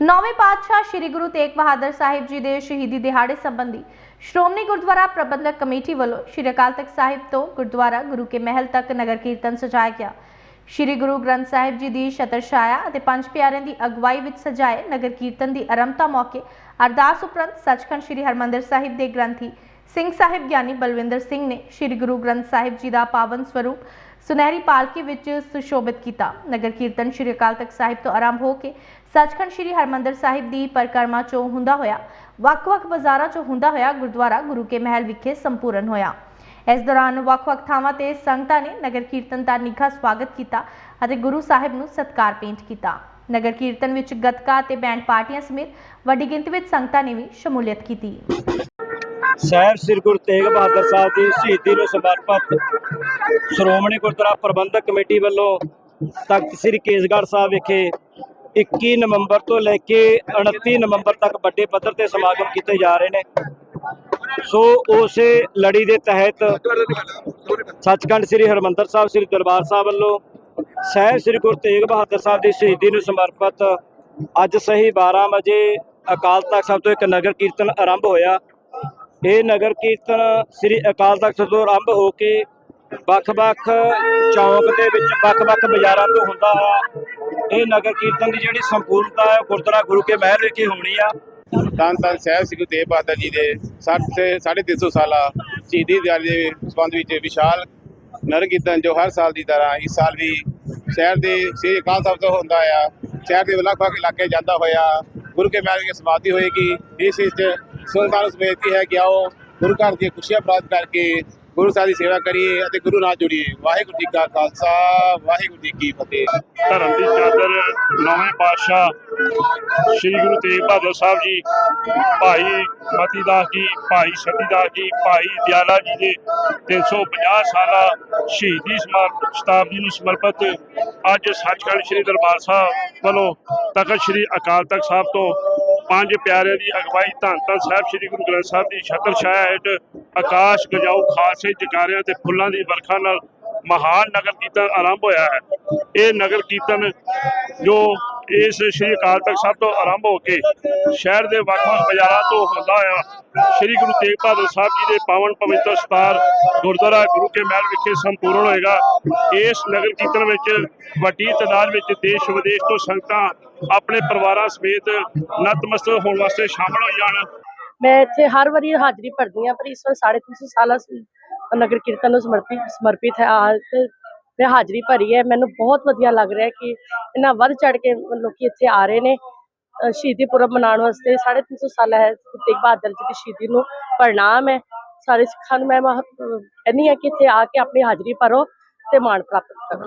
ਨੌਵੇਂ ਪਾਤਸ਼ਾਹ ਸ੍ਰੀ ਗੁਰੂ ਤੇਗ ਬਹਾਦਰ ਸਾਹਿਬ ਜੀ ਦੇ ਸ਼ਹੀਦੀ ਦਿਹਾੜੇ ਸੰਬੰਧੀ ਸ਼੍ਰੋਮਣੀ ਗੁਰਦੁਆਰਾ ਪ੍ਰਬੰਧਕ ਕਮੇਟੀ ਵੱਲੋਂ ਸ੍ਰੀ ਅਕਾਲ ਤਖਤ ਸਾਹਿਬ ਤੋਂ ਗੁਰਦੁਆਰਾ ਗੁਰੂ ਕੇ ਮਹਿਲ ਤੱਕ ਨਗਰ ਕੀਰਤਨ ਸਜਾਇਆ ਗਿਆ। ਸ੍ਰੀ ਗੁਰੂ ਗ੍ਰੰਥ ਸਾਹਿਬ ਜੀ ਦੀ ਛਤਰ ਛਾਇਆ ਅਤੇ ਪੰਜ ਪਿਆਰਿਆਂ ਦੀ ਅਗਵਾਈ ਵਿੱਚ ਸਜਾਏ ਨਗਰ ਕੀਰਤਨ ਦੀ ਆਰੰਭਤਾ ਮੌਕੇ ਅਰਦਾਸ ਉਪਰੰਤ ਸੱਚਖੰਡ ਸ੍ਰੀ ਹਰਮੰਦਰ ਸਾਹਿਬ ਦੇ ਗ੍ਰੰਥੀ ਸਿੰਘ ਸਾਹਿਬ ਗਿਆਨੀ ਬਲਵਿੰਦਰ ਸਿੰਘ ਨੇ ਸ੍ਰੀ ਗੁਰੂ ਗ੍ਰੰਥ ਸਾਹਿਬ ਜੀ ਦਾ ਪਾਵਨ ਸਰੂਪ ਸੁਨਹਿਰੀ ਪਾਲਕੀ ਵਿੱਚ ਸੁਸ਼ੋਭਿਤ ਕੀਤਾ। ਨਗਰ ਕੀਰਤਨ ਸ੍ਰੀ ਅਕਾਲ ਤਖਤ ਸਾਹਿਬ ਤੋਂ ਆਰੰਭ ਹੋ ਕੇ ਸੱਚਖੰਡ ਸ੍ਰੀ ਹਰਮੰਦਰ ਸਾਹਿਬ ਦੀ ਪਰਿਕਰਮਾ ਚੋਂ ਹੁੰਦਾ ਹੋਇਆ, ਵੱਖ-ਵੱਖ ਬਾਜ਼ਾਰਾਂ ਚੋਂ ਹੁੰਦਾ ਹੋਇਆ ਗੁਰਦੁਆਰਾ ਗੁਰੂ ਕੇ ਮਹਿਲ ਵਿਖੇ ਸੰਪੂਰਨ ਹੋਇਆ। ਇਸ ਦੌਰਾਨ ਵੱਖ-ਵੱਖ ਥਾਵਾਂ ਤੇ ਸੰਗਤਾਂ ਨੇ ਨਗਰ ਕੀਰਤਨ ਦਾ ਨਿੱਘਾ ਸਵਾਗਤ ਕੀਤਾ ਅਤੇ ਗੁਰੂ ਸਾਹਿਬ ਨੂੰ ਸਤਕਾਰ ਭੇਂਟ ਕੀਤਾ। ਨਗਰ ਕੀਰਤਨ ਵਿੱਚ ਗੱਤਕਾ ਤੇ ਬੈਂਡ ਪਾਰਟੀਆਂ ਸਮੇਤ ਵੱਡੀ ਗਿਣਤੀ ਵਿੱਚ ਸੰਗਤਾਂ ਨੇ ਵੀ ਸ਼ਮੂਲੀਅਤ ਕੀਤੀ। ਸਾਹਿਬ ਸ੍ਰੀ ਗੁਰੂ ਤੇਗ ਬਹਾਦਰ ਸਾਹਿਬ ਦੀ ਸ਼ਹੀਦੀ ਨੂੰ ਸਮਰਪਿਤ ਸ਼੍ਰੋਮਣੀ ਗੁਰਦੁਆਰਾ ਪ੍ਰਬੰਧਕ ਕਮੇਟੀ ਵੱਲੋਂ ਤਖਤ ਸ੍ਰੀ ਕੇਸਗੜ੍ਹ ਸਾਹਿਬ ਵਿਖੇ 21 ਨਵੰਬਰ ਤੋਂ ਲੈ ਕੇ 29 ਨਵੰਬਰ ਤੱਕ ਵੱਡੇ ਪੱਧਰ ਤੇ ਸਮਾਗਮ ਕੀਤੇ ਜਾ ਰਹੇ ਨੇ। ਸੋ ਉਸੇ ਲੜੀ ਦੇ ਤਹਿਤ ਸੱਚਖੰਡ ਸ੍ਰੀ ਹਰਮੰਦਰ ਸਾਹਿਬ, ਸ੍ਰੀ ਦਰਬਾਰ ਸਾਹਿਬ ਵੱਲੋਂ ਸਾਹਿਬ ਸ੍ਰੀ ਗੁਰੂ ਤੇਗ ਬਹਾਦਰ ਸਾਹਿਬ ਦੀ ਸ਼ਹੀਦੀ ਨੂੰ ਸਮਰਪਿਤ ਅੱਜ ਸਹੀ 12 ਵਜੇ ਅਕਾਲ ਤਖਤ ਸਾਹਿਬ ਤੋਂ ਇੱਕ ਨਗਰ ਕੀਰਤਨ ਆਰੰਭ ਹੋਇਆ। ਇਹ ਨਗਰ ਕੀਰਤਨ ਸ੍ਰੀ ਅਕਾਲ ਤਖਤ ਤੋਂ ਆਰੰਭ ਹੋ ਕੇ ਵੱਖ-ਵੱਖ ਚੌਂਕ ਦੇ ਵਿੱਚ ਵੱਖ-ਵੱਖ ਬਾਜ਼ਾਰਾਂ ਤੋਂ ਹੁੰਦਾ ਹੈ। ਇਹ ਨਗਰ ਕੀਰਤਨ ਦੀ ਜਿਹੜੀ ਸੰਪੂਰਨਤਾ ਹੈ ਗੁਰਦੁਆਰਾ ਗੁਰੂ ਕੇ ਮਹਿਲ ਵਿਖੇ ਹੋਣੀ ਆ। ਧੰਨ ਧੰਨ ਸਾਹਿਬ ਸ੍ਰੀ ਗੁਰੂ ਬਹਾਦਰ ਜੀ ਦੇ 60 ਤੇ 350 ਸਾਲਾ ਸ਼ਹੀਦੀ ਦਿਹਾੜੇ ਦੇ ਸੰਬੰਧ ਵਿੱਚ ਵਿਸ਼ਾਲ ਨਗਰ ਕੀਰਤਨ ਜੋ ਹਰ ਸਾਲ ਦੀ ਤਰ੍ਹਾਂ ਇਸ ਸਾਲ ਵੀ ਸ਼ਹਿਰ ਦੇ ਸ੍ਰੀ ਅਕਾਲ ਤਖ਼ਤ ਤੋਂ ਹੁੰਦਾ ਆ। ਸ਼ਹਿਰ ਦੇ ਵੱਖ-ਵੱਖ ਇਲਾਕੇ ਜਾਂਦਾ ਹੋਇਆ। ਗੁਰੂ ਕੇ ਮਹਿਲ ਵਿਖੇ ਸਮਾਪਤੀ ਹੋਏਗੀ। ਇਸ ਵਿੱਚ ਸੁਲਤਾਨ ਨੂੰ ਬੇਨਤੀ ਹੈ ਕਿ ਆਓ ਗੁਰੂ ਘਰ ਦੀਆਂ ਖੁਸ਼ੀਆਂ ਪ੍ਰਾਪਤ ਕਰਕੇ ਗੁਰੂ ਸਾਹਿਬ ਦੀ ਸੇਵਾ ਕਰੀਏ ਅਤੇ ਗੁਰੂ ਨਾਲ ਜੁੜੀਏ। ਵਾਹਿਗੁਰੂ ਜੀ ਕਾ ਖਾਲਸਾ, ਵਾਹਿਗੁਰੂ ਜੀ ਕੀ ਫਤਿਹ। ਧਰਮ ਦੀ ਚਾਦਰ ਨੌਵੇਂ ਪਾਤਸ਼ਾਹ ਸ੍ਰੀ ਗੁਰੂ ਤੇਗ ਬਹਾਦਰ ਸਾਹਿਬ ਜੀ, ਭਾਈ ਮਤੀ ਦਾਸ ਜੀ, ਭਾਈ ਸਤੀ ਦਾਸ ਜੀ, ਭਾਈ ਦਿਆਲਾ ਜੀ ਦੇ 350 ਸਾਲਾ ਸ਼ਹੀਦੀ ਸਮਰ- ਸ਼ਤਾਬਦੀ ਨੂੰ ਸਮਰਪਿਤ ਅੱਜ ਸੱਚਖੰਡ ਸ੍ਰੀ ਦਰਬਾਰ ਸਾਹਿਬ ਵੱਲੋਂ ਤਖਤ ਸ੍ਰੀ ਅਕਾਲ ਤਖਤ ਸਾਹਿਬ ਤੋਂ ਪੰਜ ਪਿਆਰਿਆਂ ਦੀ ਅਗਵਾਈ ਧੰਨ ਧੰਨ ਸਾਹਿਬ, ਸ੍ਰੀ ਗੁਰੂ ਗ੍ਰੰਥ ਸਾਹਿਬ ਦੀ ਛਤਰ ਛਾਇਆ ਹੇਠ ਆਕਾਸ਼ ਗਜਾਊ ਖਾਸੇ ਜਕਾਰਿਆਂ ਤੇ ਫੁੱਲਾਂ ਦੀ ਵਰਖਾ ਨਾਲ ਮਹਾਨ ਨਗਰ ਕੀਰਤਨ ਆਰੰਭ ਹੋਇਆ ਹੈ। ਇਹ ਨਗਰ ਕੀਰਤਨ ਜੋ ਇਸ ਸ੍ਰੀ ਅਕਾਲ ਤਖਤ ਸਾਹਿਬ ਤੋਂ ਆਰੰਭ ਹੋ ਕੇ ਸ਼ਹਿਰ ਦੇ ਵੱਖ-ਵੱਖ ਬਾਜ਼ਾਰਾਂ ਤੋਂ ਹੁੰਦਾ ਹੋਇਆ, ਸ੍ਰੀ ਗੁਰੂ ਤੇਗ ਬਹਾਦਰ ਸਾਹਿਬ ਜੀ ਦੇ ਪਾਵਨ ਪਵਿੱਤਰ ਸਤਾਰ ਗੁਰਦੁਆਰਾ ਗੁਰੂ ਕੇ ਮਹਿਲ ਵਿਖੇ ਸੰਪੂਰਨ ਹੋਏਗਾ। ਇਸ ਨਗਰ ਕੀਰਤਨ ਵਿੱਚ ਵੱਡੀ ਤਾਦਾਦ ਵਿੱਚ ਦੇਸ਼ ਵਿਦੇਸ਼ ਤੋਂ ਸੰਗਤਾਂ ਆਪਣੇ ਪਰਿਵਾਰਾਂ ਸਮੇਤ ਨਤਮਸਤਕ ਹੋਣ ਵਾਸਤੇ ਸ਼ਾਮਲ ਹੋਈਆਂ ਹਨ। ਮੈਂ ਇੱਥੇ ਹਰ ਵਾਰੀ ਹਾਜ਼ਰੀ ਭਰਦੀ ਹਾਂ, ਪਰ ਇਸ ਵਾਰ 350 ਸਾਲਾ ਨਗਰ ਕੀਰਤਨ ਨੂੰ ਸਮਰਪਿਤ ਸਮਰਪਿਤ ਹੈ। ਆ ਮੈਂ ਹਾਜ਼ਰੀ ਭਰੀ ਹੈ। ਮੈਨੂੰ ਬਹੁਤ ਵਧੀਆ ਲੱਗ ਰਿਹਾ ਕਿ ਇਹਨਾਂ ਵੱਧ ਚੜ ਕੇ ਲੋਕੀ ਇੱਥੇ ਆ ਰਹੇ ਨੇ। ਸ਼ਹੀਦੀ ਪੁਰਬ ਮਨਾਉਣ ਵਾਸਤੇ 350 ਸਾਲਾ ਹੈ। ਗੁਰੂ ਤੇਗ ਬਹਾਦਰ ਜੀ ਦੀ ਸ਼ਹੀਦੀ ਨੂੰ ਪ੍ਰਣਾਮ ਹੈ। ਸਾਰੇ ਸਿੱਖਾਂ ਨੂੰ ਮੈਂ ਕਹਿੰਦੀ ਹਾਂ ਕਿ ਇੱਥੇ ਆ ਕੇ ਆਪਣੀ ਹਾਜ਼ਰੀ ਭਰੋ ਤੇ ਮਾਣ ਪ੍ਰਾਪਤ ਕਰੋ।